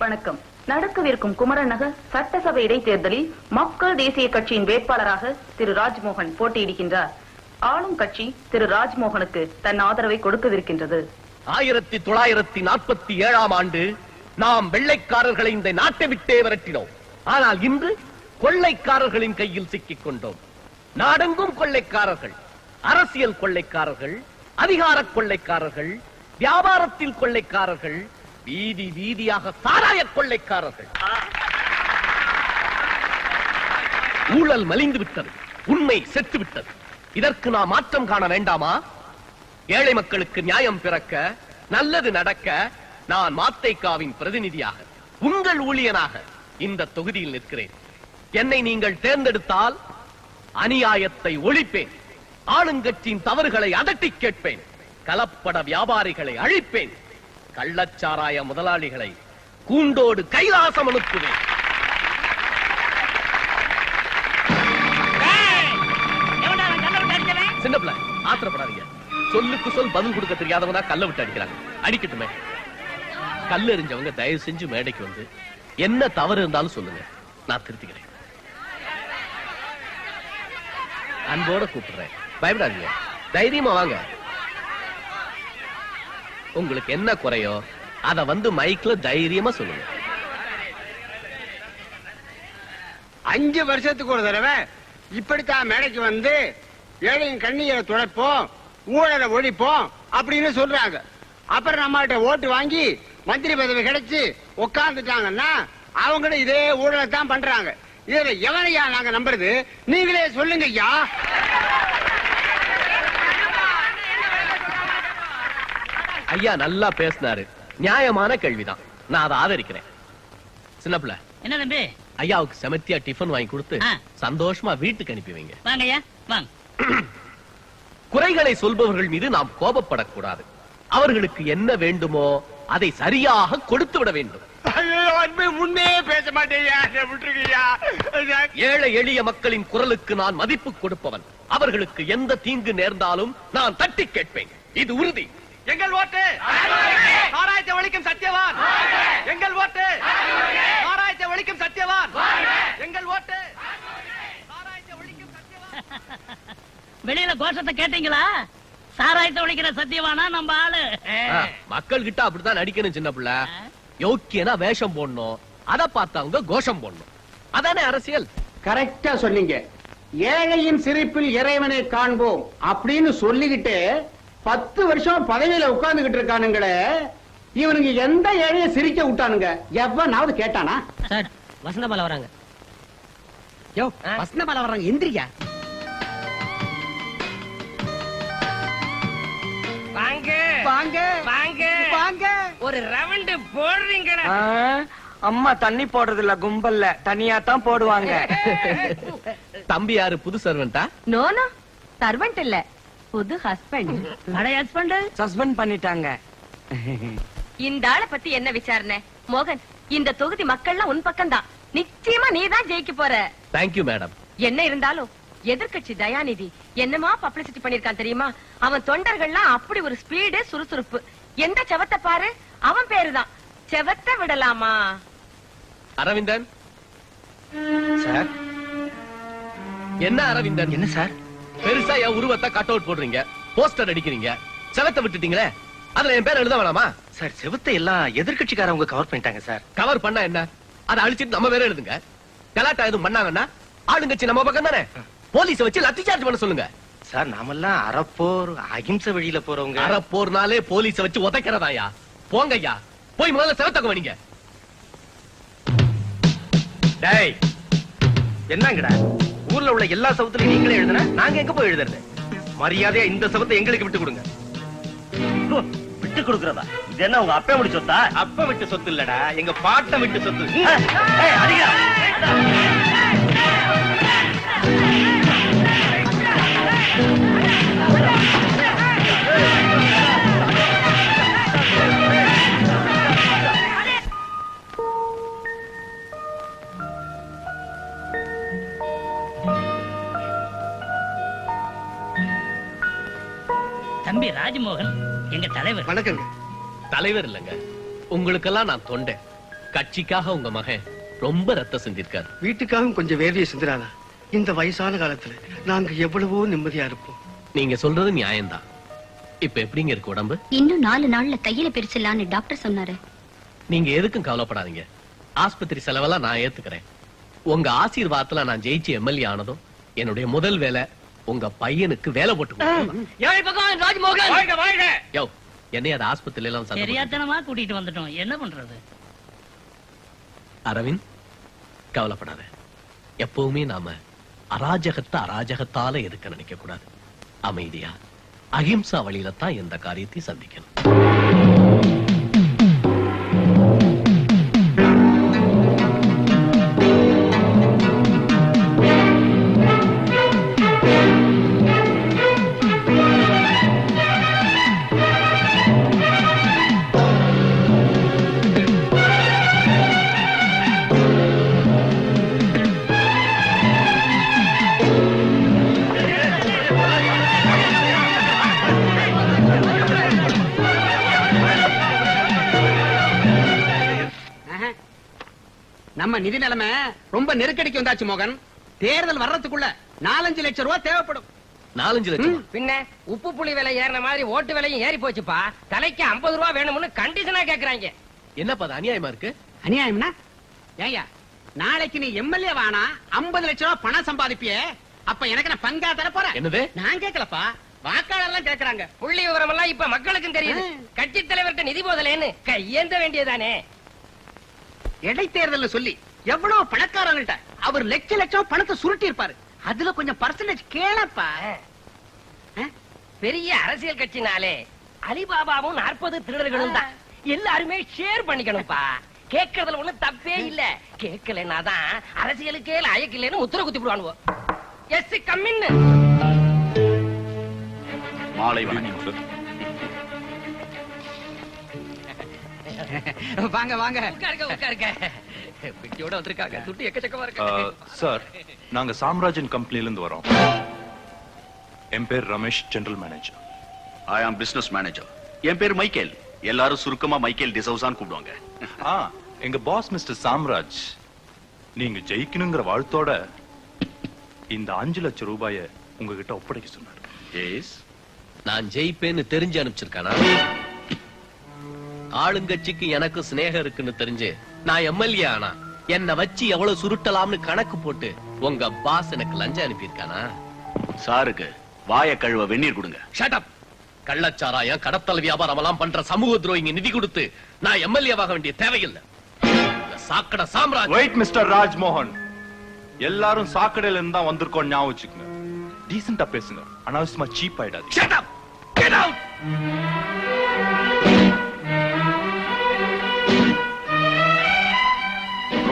வணக்கம். நடக்கவிருக்கும் குமரன் நகர் சட்டசபை இடைத்தேர்தலில் மக்கள் தேசிய கட்சியின் வேட்பாளராக திரு ராஜ்மோகன் போட்டியிடுகின்றார். ஆளும் கட்சி திரு ராஜ்மோகனுக்கு தன் ஆதரவை கொடுக்கவிருக்கின்றது. ஆயிரத்தி தொள்ளாயிரத்தி நாற்பத்தி ஏழாம் ஆண்டு நாம் வெள்ளைக்காரர்களை இந்த நாட்டை விட்டே விரட்டினோம். ஆனால் இன்று கொள்ளைக்காரர்களின் கையில் சிக்கிக் கொண்டோம். நாடெங்கும் கொள்ளைக்காரர்கள் அரசியல் கொள்ளைக்காரர்கள் அதிகார கொள்ளைக்காரர்கள் வியாபாரத்தில் கொள்ளைக்காரர்கள் வீதி வீதியாக சாராய கொள்ளைக்காரர்கள். ஊழல் மலிந்து விட்டது உண்மை செத்து விட்டது இதற்கு நாம் மாற்றம் காண வேண்டாமா? ஏழை மக்களுக்கு நியாயம் பிறக்க நல்லது நடக்க நான் மாத்தைக்காவின் பிரதிநிதியாக உங்கள் ஊழியனாக இந்த தொகுதியில் நிற்கிறேன். என்னை நீங்கள் தேர்ந்தெடுத்தால் அநியாயத்தை ஒழிப்பேன் ஆளுங்கட்சியின் தவறுகளை அதட்டி கேட்பேன் கலப்பட வியாபாரிகளை அழிப்பேன். கள்ளச்சாராய முதலாளிகளை கூண்டோடு கைலாசம் அனுப்புவேன். சின்ன பிள்ளை ஆத்திரப்படாதீங்க. சொல்லுக்கு சொல் பதில் கொடுக்க தெரியாதவனா கல்ல விட்டு அடிக்கிறாங்க. அடிக்கட்டுமே. கல் எறிஞ்சவங்க தயவு செஞ்சு மேடைக்கு வந்து என்ன தவறு இருந்தாலும் சொல்லுங்க. நான் திருத்திக்கிறேன். அன்போட கூப்பிடுறேன். பயப்படாதீங்க. தைரியமா வாங்க. உங்களுக்கு என்ன குறையோ அத வந்து மைக்ல தைரியமா சொல்லுங்க. அஞ்சு வருஷத்துக்கு ஒரு தடவை இப்படித்தான் மேடைக்கு வந்து ஏழையின் கண்ணீரை துடைப்போம் ஊழலை ஒழிப்போம் அப்படின்னு சொல்றாங்க. அப்புறம் நம்மகிட்ட ஓட்டு வாங்கி மந்திரி பதவி கிடைச்சு உட்கார்ந்துட்டாங்கன்னா அவங்களும் இதே ஊழலை தான் பண்றாங்க. இதுல எவனையா நாங்க நம்புறது? நீங்களே சொல்லுங்க ஐயா ஐயா நல்லா பேசினாரு. நியாயமான கேள்விதான். நான் அதை ஆதரிக்கிறேன். சின்ன பிள்ளை. என்ன தம்பி? ஐயாவுக்கு செமத்தியா டிஃபன் வாங்கி கொடுத்து. சந்தோஷமா வீட்டுக்கு அனுப்பி வைங்க. வாங்க ஐயா. வாங்க. குறைகளை சொல்பவர்கள் மீது நாம் கோபப்படக்கூடாது. அவர்களுக்கு என்ன வேண்டுமோ அதை சரியாக கொடுத்து விட வேண்டும். முன்னே பேச மாட்டேயா விட்டுருக்கையா ஏழை எளிய மக்களின் குரலுக்கு நான் மதிப்பு கொடுப்பவன். அவர்களுக்கு எந்த தீங்கு நேர்ந்தாலும் நான் தட்டி கேட்பேன். இது உறுதி. எங்கள் ஓட்டு. ஆராய்ச்சி ஒழிக்கும் சத்தியவான். எங்கள் ஓட்டு. ஆராய்ச்சி ஒழிக்கும் சத்தியவான். எங்கள் ஓட்டு. ஆராய்ச்சி ஒழிக்கும் சத்தியவான். வெளியில கோஷத்தை கேட்டீங்களா? சாராயத்தை ஒழிக்கிற சத்தியவானா நம்ம ஆளு? மக்கள் கிட்ட அப்படித்தான் நடிக்கணும் சின்ன பிள்ளை. யோக்கியனா வேஷம் போடணும். அத பார்த்தவங்க கோஷம் போடணும். அதானே அரசியல்? கரெக்டா சொன்னீங்க. ஏழையின் சிரிப்பில் இறைவனை காண்போம் அப்படின்னு சொல்லிக்கிட்டு பத்து வருஷம் பதவியில உட்கார்ந்துகிட்டு இருக்கானுங்களே இவனுங்க எந்த ஏழைய சிரிக்க விட்டானுங்க? எவனாவது கேட்டானா? சார் வசந்தபால வராங்க. யோ வசந்தபால வராங்க எந்திரியா வாங்க. வாங்க. வாங்க. வாங்க. ஒரு ரவுண்டு போடுறீங்களா? அம்மா தண்ணி போடுறது இல்ல கும்பல்ல. தனியா தான் போடுவாங்க. தம்பி யாரு புது சர்வெண்டா நோ நோ. சர்வெண்ட் இல்ல. புது ஹஸ்பண்ட் அடைய ஹஸ்பண்ட் சஸ்பெண்ட் பண்ணிட்டாங்க. இந்த ஆளை பத்தி என்ன விசாரணை? மோகன் இந்த தொகுதி மக்கள்லாம் உன் பக்கம்தான். நிச்சயமா நீ தான் ஜெயிக்க போற தேங்க்யூ மேடம் என்ன இருந்தாலும் எதிர்க்கட்சி தயாநிதி என்னமா பப்ளிசிட்டி பண்ணிருக்கான் தெரியுமா? அவன் தொண்டர்கள்லாம் அப்படி ஒரு ஸ்பீடு சுறுசுறுப்பு. எந்த செவத்தை பாரு? அவன் பேருதான். செவத்தை விடலாமா? அரவிந்தன்? சார்? என்ன அரவிந்தன்? என்ன சார்? பெருசா என் உருவத்தை கட் அவுட் போடுறீங்க. போஸ்டர் அடிக்கிறீங்க. செவத்தை விட்டுட்டீங்களே? அதுல என் பேர் எழுத வேணாமா? சார் செவத்தை எல்லாம் எதிர்கட்சிக்காரவங்க கவர் பண்ணிட்டாங்க சார். கவர் பண்ணா என்ன? அதை அழிச்சிட்டு நம்ம பேரை எழுதுங்க. கலாட்டா எதுவும் பண்ணாங்கன்னா ஆளுங்கட்சி நம்ம பக்கம் தானே? போலீஸ வச்சு லத்தி சார்ஜ் பண்ண சொல்லுங்க. சார் நாமெல்லாம் அறப்போர் அகிம்சை வழியில போறவங்க. அற போர்னாலே போலீஸ வச்சு உதைக்கிறதாயா? போங்க ஐயா போய் முதல்ல செவத்தக்க வணிங்க டேய் என்னங்கடா? ஊர்ல உள்ள எல்லா சவத்துலயும் நீங்களே எழுதுன நாங்க எங்க போய் எழுதுறது? மரியாதையா இந்த சவத்தை எங்களுக்கு விட்டு கொடுங்க. விட்டு கொடுக்கறதா? இது என்ன உங்க அப்பா முடி சொத்தா? அப்ப விட்டு சொத்து இல்லடா எங்க பாட்ட விட்டு சொத்து. தலைவர் இல்லைங்க உங்களுக்கெல்லாம் நான் தொண்டேன் கட்சிக்காக உங்க மகன் ரொம்ப ரத்த சிந்திருக்காரு வீட்டுக்காகவும் கொஞ்சம் வேலையை செஞ்சிடாதா இந்த வயசான காலத்துல நாங்க எவ்வளவோ நிம்மதியா இருப்போம் நீங்க சொல்றது நியாயம்தான் இப்ப எப்படிங்க இருக்கு உடம்பு இன்னும் நாலு நாள்ல தையல பிரிச்சிடலான்னு டாக்டர் சொன்னாரு நீங்க எதுக்கும் கவலைப்படாதீங்க ஆஸ்பத்திரி செலவெல்லாம் நான் ஏத்துக்கிறேன் உங்க ஆசீர்வாதத்துல நான் ஜெயிச்சு எம்எல்ஏ ஆனதும் என்னுடைய முதல் வேலை உங்க பையனுக்கு வேலை போட்டு ராஜ்மோகன் யோ என்னைய அது ஆஸ்பத்திரியில எல்லாம் தெரியாத்தனமா கூட்டிட்டு வந்துட்டோம். என்ன பண்றது? அரவிந்த் கவலைப்படாத. எப்பவுமே நாம அராஜகத்தை அராஜகத்தால எதுக்க நினைக்க கூடாது அமைதியா அகிம்சா வழியில தான் எந்த காரியத்தையும் சந்திக்கணும். நம்ம நிதி நிலைமை ரொம்ப நெருக்கடிக்கு வந்தாச்சு மோகன். தேர்தல் வர்றதுக்குள்ள நாலஞ்சு லட்சம் ரூபாய் தேவைப்படும். நாலஞ்சு லட்சம்? பின்ன உப்பு புளி விலை ஏறின மாதிரி ஓட்டு விலையும் ஏறி போச்சுப்பா. தலைக்கு 50 ரூபா வேணும்னு கண்டிஷனா கேக்குறாங்க. என்னப்பா அது அநியாயமா இருக்கு? அநியாயம்னா? ஏய்யா நாளைக்கு நீ எம்எல்ஏ வானா 50 லட்சம் ரூபாய் பணம் சம்பாதிப்பியே அப்ப எனக்கு நான் பங்கா தர போறேன். என்னது? நான் கேட்கலப்பா வாக்காளர் எல்லாம் கேக்குறாங்க. புள்ளி விவரம் எல்லாம் இப்ப மக்களுக்கும் தெரியுது. கட்சி தலைவர்கிட்ட நிதி போதலேன்னு கையேந்த வேண்டியதானே இடைத்தேர்தல் சொல்லி எவ்வளவு பணக்காரங்கள்ட்ட அவர் லட்ச லட்சம் பணத்தை சுருட்டி இருப்பாரு அதுல கொஞ்சம் பர்சன்டேஜ் கேளப்பா. பெரிய அரசியல் கட்சினாலே அலிபாபாவும் நாற்பது திருடர்களும் தான். எல்லாருமே ஷேர் பண்ணிக்கணும்ப்பா. கேட்கறதுல ஒண்ணும் தப்பே இல்ல. கேட்கலன்னா தான் அரசியலுக்கே லாயக்கில்லைன்னு உத்தரவு குத்தி விடுவானுவோ எஸ் கம்மின்னு மாலை வணக்கம் வாங்க வாங்க. உட்காருங்க உட்காருங்க. பிட்டியோட வந்திருக்காங்க. துட்டு எக்கச்சக்கமா இருக்கு சார் நாங்க சாம்ராஜ்யன் கம்பெனில இருந்து வரோம். என் பேர் ரமேஷ் ஜெனரல் மேனேஜர் ஐ ஆம் பிசினஸ் மேனேஜர் என் பேர் மைக்கேல். எல்லாரும் சுருக்கமா மைக்கேல் டிசவுசான்னு கூப்பிடுவாங்க. ஆ எங்க பாஸ் மிஸ்டர் சாம்ராஜ். நீங்க ஜெயிக்கணுங்கிற வாழ்த்தோட இந்த அஞ்சு லட்சம் ரூபாய உங்ககிட்ட ஒப்படைக்க சொன்னார். எஸ் நான் ஜெயிப்பேன்னு தெரிஞ்சு அனுப்பிச்சிருக்கானா? ஆளுங்கட்சிக்கு எனக்கு சிநேகம் இருக்குன்னு தெரிஞ்சு நான் எம்எல்ஏ ஆனா என்ன வச்சு எவ்வளவு சுருட்டலாம்னு கணக்கு போட்டு உங்க பாஸ் எனக்கு லஞ்சம் அனுப்பியிருக்கானா? சாருக்கு வாய கழுவ வெந்நீர் கொடுங்க. ஷட் அப் கள்ளச்சாராயம் கடத்தல் வியாபாரம் எல்லாம் பண்ற சமூக துரோகிங்க நிதி கொடுத்து நான் எம்எல்ஏவாக வேண்டிய தேவையில்லை. சாக்கடை சாம்ராஜ் வெயிட் மிஸ்டர் ராஜ்மோகன். எல்லாரும் சாக்கடையில இருந்து தான் வந்திருக்கோம் ஞாபகம் வச்சுக்கோங்க. டீசெண்டா பேசுங்க. அனாவசியமா சீப் ஆயிடாது ஷட் அப் கெட் அவுட்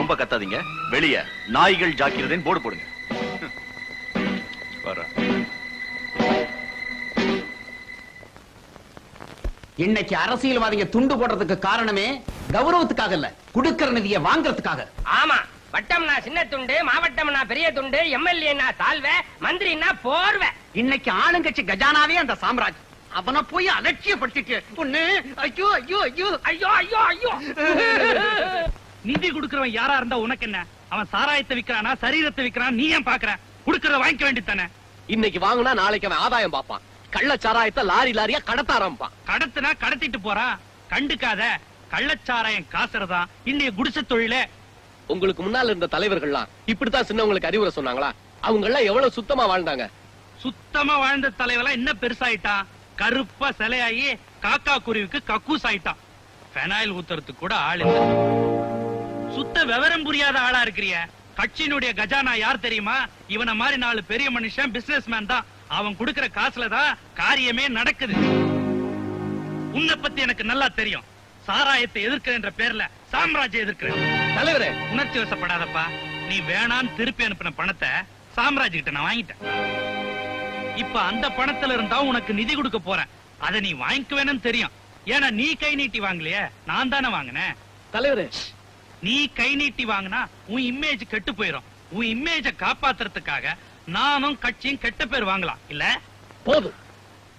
ரொம்ப கத்தாதீங்க. வெளிய நாய்கள் ஜாக்கிரதைன்னு போர்டு போடுங்க. இன்னைக்கு அரசியல்வாதிங்க துண்டு போடுறதுக்கு காரணமே கௌரவத்துக்காக இல்ல குடுக்கற நிதியை வாங்குறதுக்காக. ஆமா வட்டம்னா சின்ன துண்டு மாவட்டம்னா பெரிய துண்டு எம்எல்ஏனா சால்வை மந்திரினா போர்வை. இன்னைக்கு ஆளுங்கட்சி கஜானாவே அந்த சாம்ராஜ் அவனை போய் அலட்சியப்படுத்திட்டு பொண்ணு ஐயோ ஐயோ ஐயோ. ஐயோ ஐயோ ஐயோ. நிதி கொடுக்கறவன் யாரா இருந்தா உனக்கு என்ன? அவன் சாராயத்தை விக்கிறானா சரீரத்தை விக்கிறான் நீ ஏன் பாக்குற? குடுக்கறத வாங்கிக்க வேண்டியதானே இன்னைக்கு வாங்குனா நாளைக்கு அவன் ஆதாயம் பார்ப்பான். கள்ளச்சாராயத்தை லாரி லாரியா கடத்த ஆரம்பிப்பான். கடத்துனா கடத்திட்டு போறான் கண்டுக்காத. கள்ளச்சாராயம் காசுறதா? இன்னைய குடிசை தொழிலே? உங்களுக்கு முன்னால இருந்த தலைவர்கள்லாம் இப்படித்தான் சின்னவங்களுக்கு அறிவுரை சொன்னாங்களா? அவங்க எல்லாம் எவ்வளவு சுத்தமா வாழ்ந்தாங்க? சுத்தமா வாழ்ந்த தலைவெல்லாம் என்ன பெருசாயிட்டான் கருப்பா சிலையாகி காக்கா குருவிக்கு கக்கூஸ் ஆயிட்டான் பெனாயில் ஊத்துறதுக்கு கூட ஆள் இல்ல. சுத்த விவரம் புரியாத ஆளா இருக்கிறிய. கட்சியினுடைய கஜானா யார் தெரியுமா? இவன மாதிரி நாலு பெரிய மனுஷன் பிசினஸ் மேன் தான். அவன் கொடுக்கிற காசுல தான் காரியமே நடக்குது. உன்னை பத்தி எனக்கு நல்லா தெரியும். சாராயத்தை எதிர்க்கிறேன் பேர்ல சாம்ராஜ்யம் எதிர்க்கிறேன். தலைவரே உணர்ச்சி வசப்படாதப்பா. நீ வேணான்னு திருப்பி அனுப்பின பணத்தை சாம்ராஜ் கிட்ட நான் வாங்கிட்டேன். இப்ப அந்த பணத்துல இருந்தா உனக்கு நிதி கொடுக்க போறேன். அதை நீ வாங்கிக்குவேன்னு தெரியும். ஏன்னா நீ கை நீட்டி வாங்கலையே. நான் தானே வாங்கினேன். தலைவரே நீ கை நீட்டி வாங்கினா உன் இமேஜ் கெட்டு போயிரும். உன் இமேஜ காப்பாத்துறதுக்காக நானும் கட்சியும் கெட்ட பேர் வாங்கலாம். இல்ல? போதும்.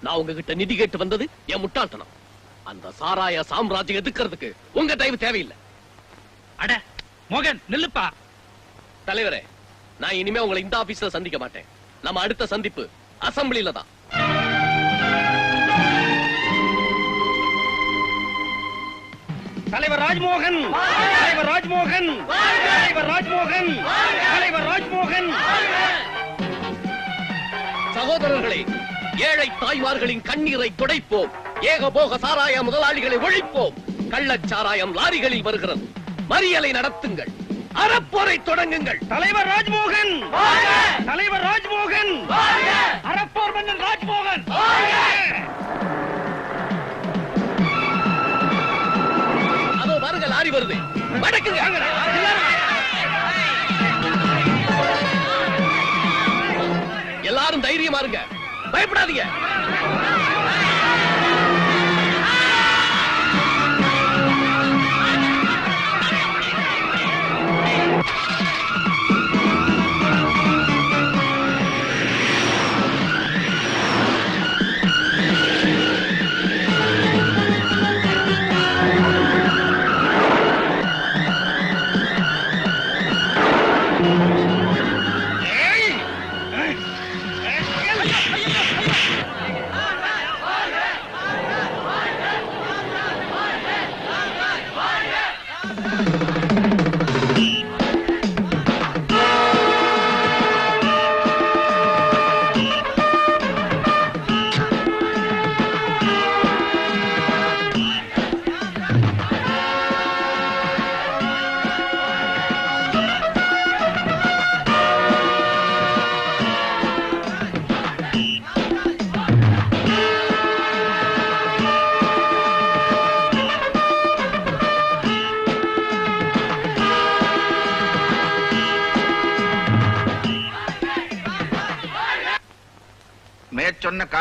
நான் உங்ககிட்ட நிதி கேட்டு வந்தது என் முட்டாள்தனம். அந்த சாராய சாம்ராஜ்யம் எதுக்கிறதுக்கு உங்க தயவு தேவையில்லை. அட மோகன் நில்லுப்பா. தலைவரே நான் இனிமே உங்களை இந்த ஆபீஸ்ல சந்திக்க மாட்டேன். நம்ம அடுத்த சந்திப்பு அசம்பிளில தான். தலைவர் ராஜ்மோகன். தலைவர் ராஜ்மோகன். தலைவர் ராஜ்மோகன். தலைவர் ராஜ்மோகன். சகோதரர்களே ஏழை தாய்மார்களின் கண்ணீரை துடைப்போம். ஏகபோக சாராய முதலாளிகளை ஒழிப்போம். கள்ளச் சாராயம் லாரிகளில் வருகிறது. மறியலை நடத்துங்கள். அறப்போரை தொடங்குங்கள். தலைவர் ராஜ்மோகன். தலைவர் ராஜ்மோகன். அரப்போர் மன்னன் ராஜ்மோகன். பாருங்க லாரி வருது. மடக்குங்க எல்லாரும் தைரியமா இருங்க. பயப்படாதீங்க.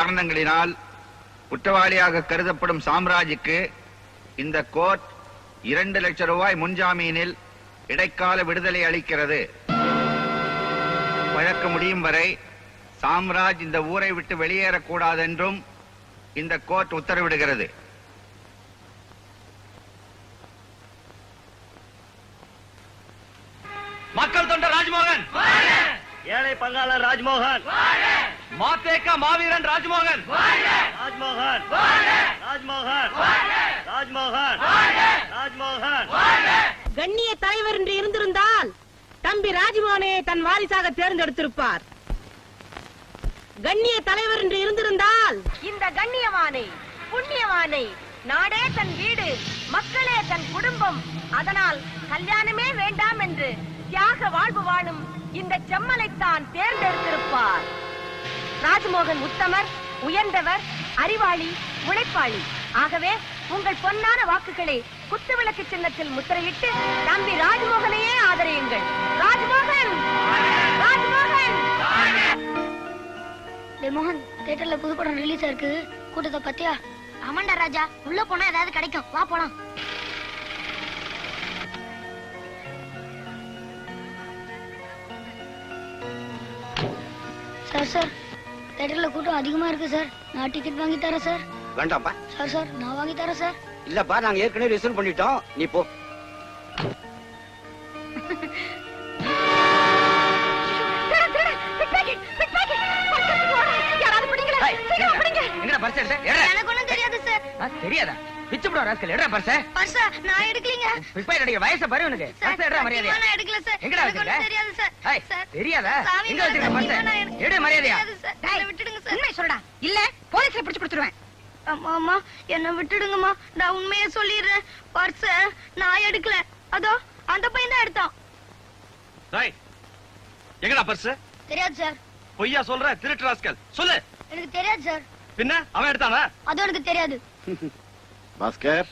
காரணங்களினால் குற்றவாளியாக கருதப்படும் சாம்ராஜுக்கு இந்த கோர்ட் இரண்டு லட்சம் ரூபாய் முன்ஜாமீனில் இடைக்கால விடுதலை அளிக்கிறது. வழக்கு முடியும் வரை சாம்ராஜ் இந்த ஊரை விட்டு வெளியேறக்கூடாதென்றும் இந்த கோர்ட் உத்தரவிடுகிறது. மக்கள் தொண்டர் ராஜ்மோகன்! ஏழை பங்காளர் ராஜ்மோகன்! மாத்தேக்க மாவீரன் ராஜ்மோகன். ராஜ்மோகன். ராஜ்மோகன். ராஜ்மோகன். ராஜ்மோகன். கண்ணிய தலைவர் என்று இருந்திருந்தால் தம்பி ராஜ்மோகனை தன் வாரிசாக தேர்ந்தெடுத்திருப்பார். கண்ணிய தலைவர் என்று இருந்திருந்தால் இந்த கண்ணியவானை புண்ணியவானை நாடே தன் வீடு மக்களே தன் குடும்பம் அதனால் கல்யாணமே வேண்டாம் என்று தியாக வாழ்வு வாழும் இந்த செம்மலைத்தான் தேர்ந்தெடுத்திருப்பார். ராஜ்மோகன் உத்தமர் உயர்ந்தவர் அறிவாளி உழைப்பாளி. ஆகவே உங்கள் பொன்னான வாக்குகளை குத்துவிளக்கு சின்னத்தில் முத்திரையிட்டு தம்பி ராஜ்மோகனையே ஆதரியுங்கள். ராஜ்மோகன்! ராஜ்மோகன்! மோகன் தியேட்டர்ல புதுப்படம் ரிலீஸ் ஆயிருக்கு கூட்டத்தை பத்தியா ஆமாண்டா ராஜா உள்ள போனா ஏதாவது கிடைக்கும். வா போலாம். Sir sir. தியேட்டர்ல கூட்டம் அதிகமா இருக்கு சார் நான் டிக்கெட் வாங்கி தரேன் சார் வேண்டாம்ப்பா. சார் சார் நான் வாங்கி தரேன் சார் இல்லப்பா நாங்க ஏற்கனவே ரிசர்வ் பண்ணிட்டோம். நீ போ. தெரியாதா? பிச்சு ராஸ்கல். எடா பர்ஸ். பர்ஸா நான் எடுக்கலீங்க. பிக்பாய் அடிக்க வயசை பாரு உனக்கு. நான் எடுக்கல சார். எங்கடா வச்சிருக்க? தெரியாது சார். சார் தெரியாதா? எங்க வச்சிருக்க எடு மரியாதையா. விட்டுடுங்க சார். உண்மை சொல்றா இல்ல போலீஸ்ல பிடிச்சு கொடுத்துருவேன். அம்மா அம்மா என்ன விட்டுடுங்கம்மா. நான் உண்மையை சொல்லிடுறேன். பர்ஸ நான் எடுக்கல. அதோ அந்த பையன் தான் எடுத்தான். டேய் எங்கடா பர்ஸ்? தெரியாது சார். பொய்யா சொல்ற திருட்டு ராஸ்கல். சொல்லு. எனக்கு தெரியாது சார். பின்ன அவன் எடுத்தானா? அதுவும் எனக்கு தெரியாது. பாஸ்கர்.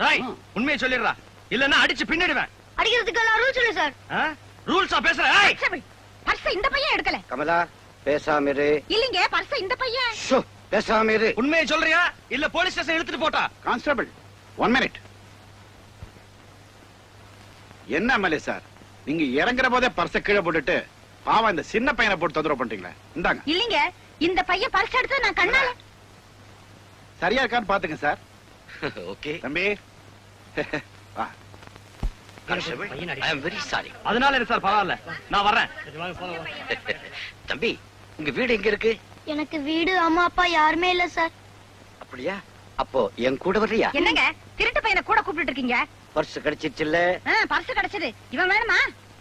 டேய் உண்மையை சொல்லிடுறா. இல்லன்னா அடிச்சு பின்னிடுவேன். அடிக்கிறதுக்கு எல்லாம் ரூல் சொல்லு சார் ரூல்ஸா பேசுற ஏய்! பர்ஸ் இந்த பையன் எடுக்கல. கமலா பேசாம இரு. இல்லீங்க பர்ஸ் இந்த பையன். ஷோ, பேசாம இரு. உண்மையை சொல்றியா? இல்ல போலீஸ் ஸ்டேஷன் இழுத்துட்டு போட்டா? கான்ஸ்டபிள் ஒன் மினிட் என்ன எம்எல்ஏ சார் நீங்க இறங்குற போதே பர்ஸ கீழே போட்டுட்டு பாவம் இந்த சின்ன பையனை போட்டு தொந்தரவு பண்றீங்களே. இந்தாங்க. இல்லீங்க இந்த பையன் பர்ஸ் எடுத்து நான் கண்ணால. சரியா இருக்கான்னு பாத்துங்க சார். ஓகே தம்பி. ஐ அம் வெரி சாரி அதனால என்ன சார் பரவாயில்ல. நான் வர்றேன். தம்பி உங்க வீடு எங்க இருக்கு? எனக்கு வீடு அம்மா அப்பா யாருமே இல்ல சார். அப்படியா? அப்போ என் கூட வர்றியா? என்னங்க? திருட்டு பையனை கூட கூப்பிட்டு இருக்கீங்க? பர்ஸ் கிடைச்சிச்சுல்ல பர்ஸ் கிடைச்சது. இவன் வேணுமா?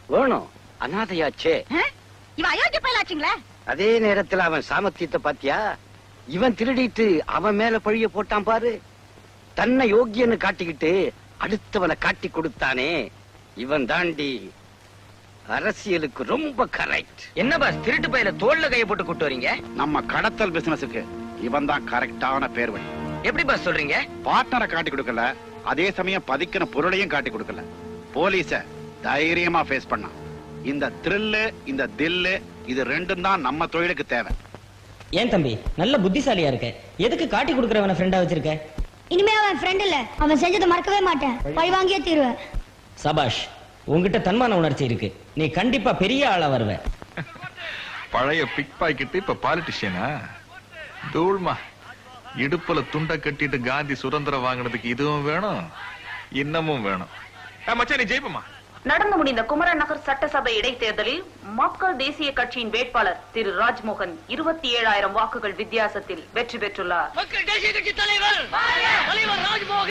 வேணும். அனாதையாச்சே. இவன் அயோக்கிய பயிலாச்சுங்களே? அதே நேரத்துல அவன் சாமர்த்தியத்தை பாத்தியா? இவன் திருடிட்டு அவன் மேல பழிய போட்டான் பாரு. தன்னை யோக்கியன்னு காட்டிக்கிட்டு அடுத்தவனை காட்டி கொடுத்தானே. இவன் தாண்டி அரசியலுக்கு ரொம்ப கரெக்ட் என்ன பாஸ் திருட்டு பையில தோல்ல கைய போட்டு கூட்டு வரீங்க? நம்ம கடத்தல் பிசினஸுக்கு இவன் தான் கரெக்டான பேர் வழி எப்படி பாஸ் சொல்றீங்க? பார்ட்னரை காட்டி கொடுக்கல அதே சமயம் பதிக்கின பொருளையும் காட்டி கொடுக்கல. போலீஸ தைரியமா ஃபேஸ் பண்ணான். இந்த த்ரில்லு இந்த தில்லு இது ரெண்டும் தான் நம்ம தொழிலுக்கு தேவை. ஏன் தம்பி? நல்ல புத்திசாலியா இருக்க. எதுக்கு காட்டி கொடுக்கறவன ஃப்ரெண்டா வச்சிருக்க? இனிமே அவன் ஃப்ரெண்ட் இல்ல. அவன் செஞ்சதை மறக்கவே மாட்டேன். பழி வாங்கியே தீருவேன் சபாஷ் உன்கிட்ட தன்மான உணர்ச்சி இருக்கு. நீ கண்டிப்பா பெரிய ஆளா வருவ. பழைய பிக் பாக்கெட் இப்ப பாலிட்டிஷியனா தூள்மா. இடுப்புல துண்டை கட்டிட்டு காந்தி சுதந்திரம் வாங்கினதுக்கு இதுவும் வேணும் இன்னமும் வேணும். மச்சான் நீ ஜெயிப்பமா? நடந்து முடிந்த குமரன் நகர் சட்டசபை இடைத்தேர்தலில் மக்கள் தேசிய கட்சியின் வேட்பாளர் திரு ராஜ்மோகன் இருபத்தி ஏழாயிரம் வாக்குகள் வித்தியாசத்தில் வெற்றி பெற்றுள்ளார்.